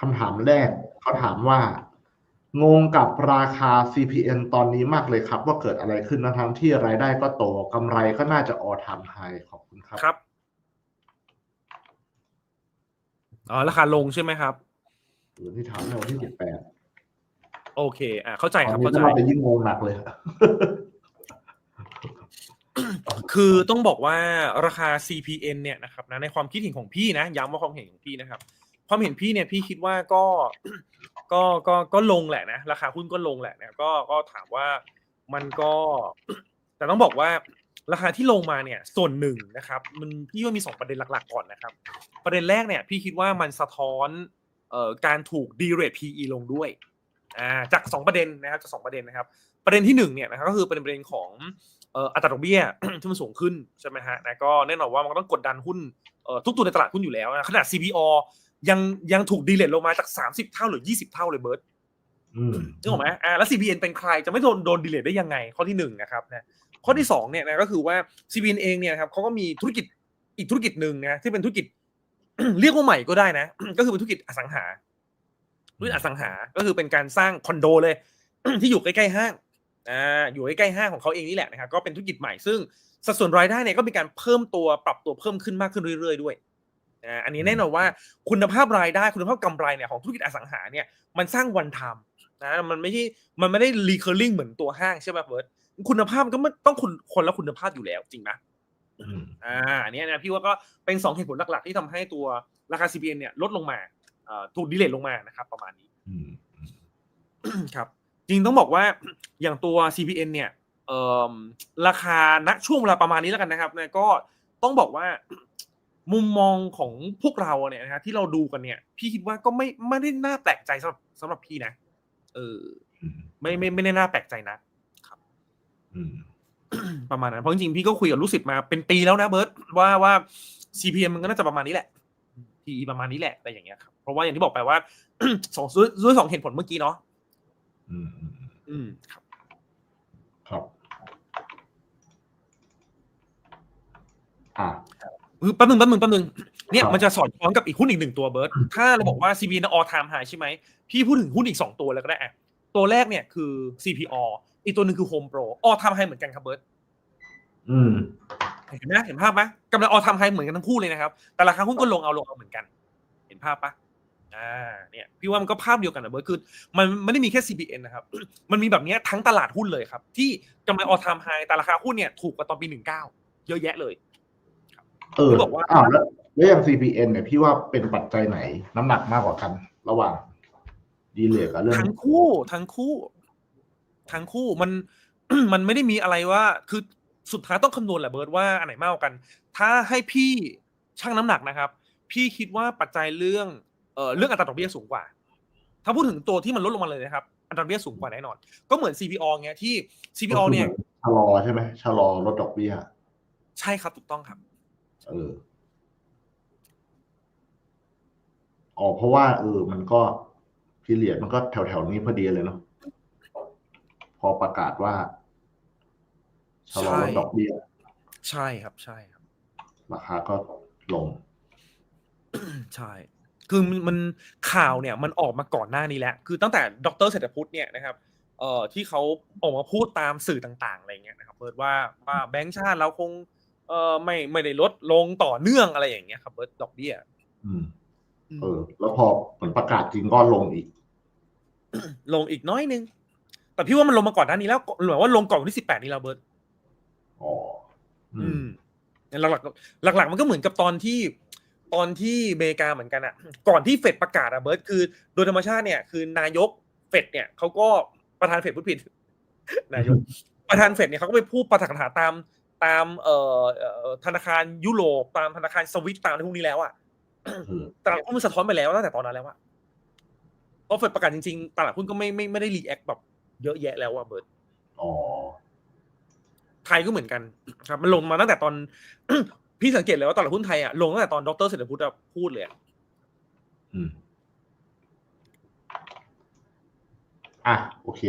คำถามแรกเขาถามว่างงกับราคา CPN ตอนนี้มากเลยครับ ว่าเกิดอะไรขึ้นนะทั้งที่รายได้ก็โตกำไรก็น่าจะออทามไฮขอบคุณครับครับอ๋อราคาลงใช่ไหมครับหรือที่ถามในวันที่สิบแปดโอเค อ่าเข้าใจตอคนรับนี้เข้าใจก็เราจะยิ่งงงหนักเลยคือต้องบอกว่าราคา CPN เนี่ยนะครับนะในความคิดเห็นของพี่นะย้ำว่าความเห็นของพี่นะครับ ความเห็นพี่เนี่ยพี่คิดว่าก็ก็ก็ก็ลงแหละนะราคาหุ้นก็ลงแหละนะก็ก็ถามว่ามันก็ แต่ต้องบอกว่าราคาที่ลงมาเนี่ยส่วนหนึ่งนะครับ มันพี่ว่ามีสองประเด็นหลักๆก่อนนะครับ ประเด็นแรกเนี่ย พี่คิดว่ามันสะท้อนเอ่อการถูกดีเรท PE ลงด้วยอ่าจากสองประเด็นนะครับจากสองประเด็นนะครับ ประเด็นที่หนึ่งเนี่ยนะครับก็คือประเด็นประเด็นของอัตราดอกเบี้ยที่มันสูงขึ้นใช่ไหมฮะนะก็แน่นอนว่ามันก็ต้องกดดันหุ้นทุกตัวในตลาดหุ้นอยู่แล้วนะขนาด CPO ยังยังถูกดีเลทลงมาจาก30เท่าหรือ20เท่าเลยเบิร์ตอืมนึกออกไหมอ่าแล้ว CPN เป็นใครจะไม่โดนโดนดีเลทได้ยังไง ข้อที่หนึ่งนะครับนะข้อที่สองเนี่ยนะก็คือว่า CPN เองเนี่ยนะครับเขาก็มีธุรกิจอีกธุรกิจหนึ่งนะที่เป็นธุรกิจเรียกว่าใหม่ก็ได้นะ ก็คือเป็นธุรกิจอสังหาธุรกิจอสังหา ก็คือเป็นการสร้างคอนโดเลย ที่อยู่ใกล้ๆห้างอ่าอยู่ใกล้ๆห้างของเขาเองนี่แหละนะครับก็เป็นธุรกิจใหม่ซึ่งสัดส่วนรายได้เนี่ยก็มีการเพิ่มตัวปรับตัวเพิ่มขึ้นมากขึ้นเรื่อยๆด้วย อ่าอันนี้แน่นอนว่าคุณภาพรายได้คุณภาพกำไรเนี่ยของธุรกิจอสังหาเนี่ยมันสร้างวันทำนะมันไม่ใช่มันไม่ได้รีเคอร์ลิงเหมือนตัวห้างใช่ไหมเบิร์ตคุณภาพมันก็ไม่ต้องคุณคนละคุณภาพอยู่แล้วจริงไหมอืมอ่าอันเนี้ยนะพี่ว่าก็เป็นสองเหตุผลหลักๆ ที่ทำให้ตัวราคา CPN เนี่ยลดลงมาเอ่อถูกดีเลทลงมานะครับ ประมาณนี้อืมครับจริงต้องบอกว่าอย่างตัว CPN เนี่ยเอ่อราคาณช่วงเวลาประมาณนี้แล้วกันนะครับนะก็ต้องบอกว่า มุมมองของพวกเราเนี่ยนะฮะที่เราดูกันเนี่ย พี่คิดว่าก็ไม่ไม่ได้น่าแปลกใจสำหรับสำหรับพี่นะเอออืมไม่ไม่ไม่ได้น่าแปลกใจนะอืมประมาณนั้นเพราะจริงๆพี่ก็คุยกับลูกศิษย์มาเป็นปีแล้วนะเบิร์ตว่าว่า CPM มันก็น่าจะประมาณนี้แหละ PE ประมาณนี้แหละอะไรอย่างเงี้ยครับเพราะว่าอย่างที่บอกไปว่าสองด้วยด้วยสองเหตุผลเมื่อกี้เนาะอืมอืมอืมอืมครับครับอะ คือแป๊บนึงแป๊บนึงแป๊บนึงเนี่ยครับมันจะสอดคล้องกับอีกหุ้นอีกหนึ่งตัวเบิร์ตถ้าเราบอกว่า CPN all time high ใช่ไหมพี่พูดถึงหุ้นอีกสองตัวแล้วก็ได้อะตัวแรกเนี่ยคือ CPO อีกตัวหนึ่งคือ Home Pro all time high เหมือนกันครับเบิร์ตอืมเห็นไหมเห็นภาพไหมกำลัง all time high เหมือนกันทั้งคู่เลยนะครับ แต่ราคาหุ้นก็ลงเอาลงเอาเหมือนกัน เห็นภาพปะอ่าเนี่ยพี่ว่ามันก็ภาพเดียวกันนะเบิร์ตคือมันไม่ได้มีแค่ CPN นะครับ มันมีแบบเนี้ยทั้งตลาดหุ้นเลยครับ ที่กำไร all time high แต่ราคาหุ้นเนี่ยถูกกว่าตอนปี19เยอะแยะเลย เออที่บอกว่าอ้าวแล้วแล้วอย่าง CPN เนี่ยพี่ว่าเป็นปัจจัยไหน น้ำหนักมากกว่ากัน ระหว่างดีเลกับเรื่องทั้งคู่ทั้งคู่ ทั้งคู่มันมันไม่ได้มีอะไรว่า คือสุดท้ายต้องคำนวณแหละเบิร์ตว่าอันไหนมากกว่ากัน ถ้าให้พี่ชั่งน้ำหนักนะครับ พี่คิดว่าปัจจัยเรื่องเอ่อเรื่องอัตราดอกเบี้ยสูงกว่า ถ้าพูดถึงตัวที่มันลดลงมาเลยนะครับอัตราดอกเบี้ยสูงกว่าแน่นอน ก็เหมือน CPO เงี้ยที่ CPO เนี่ยชะลอใช่ไหมชะลอลดดอกเบี้ย ใช่ครับถูกต้องครับ เอออ๋อเพราะว่าเออ มันก็พีเรียดมันก็แถวแถวๆนี้พอดีเลยเนาะพอประกาศว่าชะลอลดดอกเบี้ยใช่ครับ ใช่ครับราคาก็ลง ใช่ คือมันมันข่าวเนี่ย มันออกมาก่อนหน้านี้แล้ว คือตั้งแต่ดรเศรษฐพุทธเนี่ยนะครับเอ่อที่เขาออกมาพูดตามสื่อต่าง ๆอะไรเงี้ยนะครับเบิร์ดว่าว่าแบงก์ชาติเราคง เอ่อไม่ไม่ได้ลดลงต่อเนื่องอะไรอย่างเงี้ยครับเบิร์ดดอกเบี้ยอืมอืมเออ แล้วพอผลประกาศจริงก็ลงอีก ลงอีกน้อยนึง แต่พี่ว่ามันลงมาก่อนหน้านี้แล้วหรือว่าลงก่อนวันที่สิบแปดนี้แล้วเบิร์ดอ๋ออือืมมหลักๆหลัก ๆ มันก็เหมือนกับตอนที่ตอนที่อเมริกาเหมือนกันอะก่อนที่เฟดประกาศอะเบิร์ตคือโดยธรรมชาติเนี่ยคือนายกเฟดเนี่ยเขาก็ประธานเฟดพูดผิดนายกประธานเฟดเนี่ยเขาก็ไปพูดประถาตาม ตามเอ่อเอ่อธนาคารยุโรปตามธนาคารสวิตตามอะไรพวกนี้แล้วอะเออตลาดหุ้นมันสะท้อนไปแล้วตั้งแต่ตอนนั้นแล้วอะพอเฟดประกาศจริงๆตลาดหุ้นก็ไม่ไม่ไม่ได้รีแอคแบบเยอะแยะแล้วอะเบิร์ตอ๋อไทยก็เหมือนกันครับ มันลงมาตั้งแต่ตอน พี่สังเกตเลยว่าตลาดหุ้นไทยอะลงตั้งแต่ตอนดรเศรษฐพุทธอะพูดเลยอะอืมอะโอเค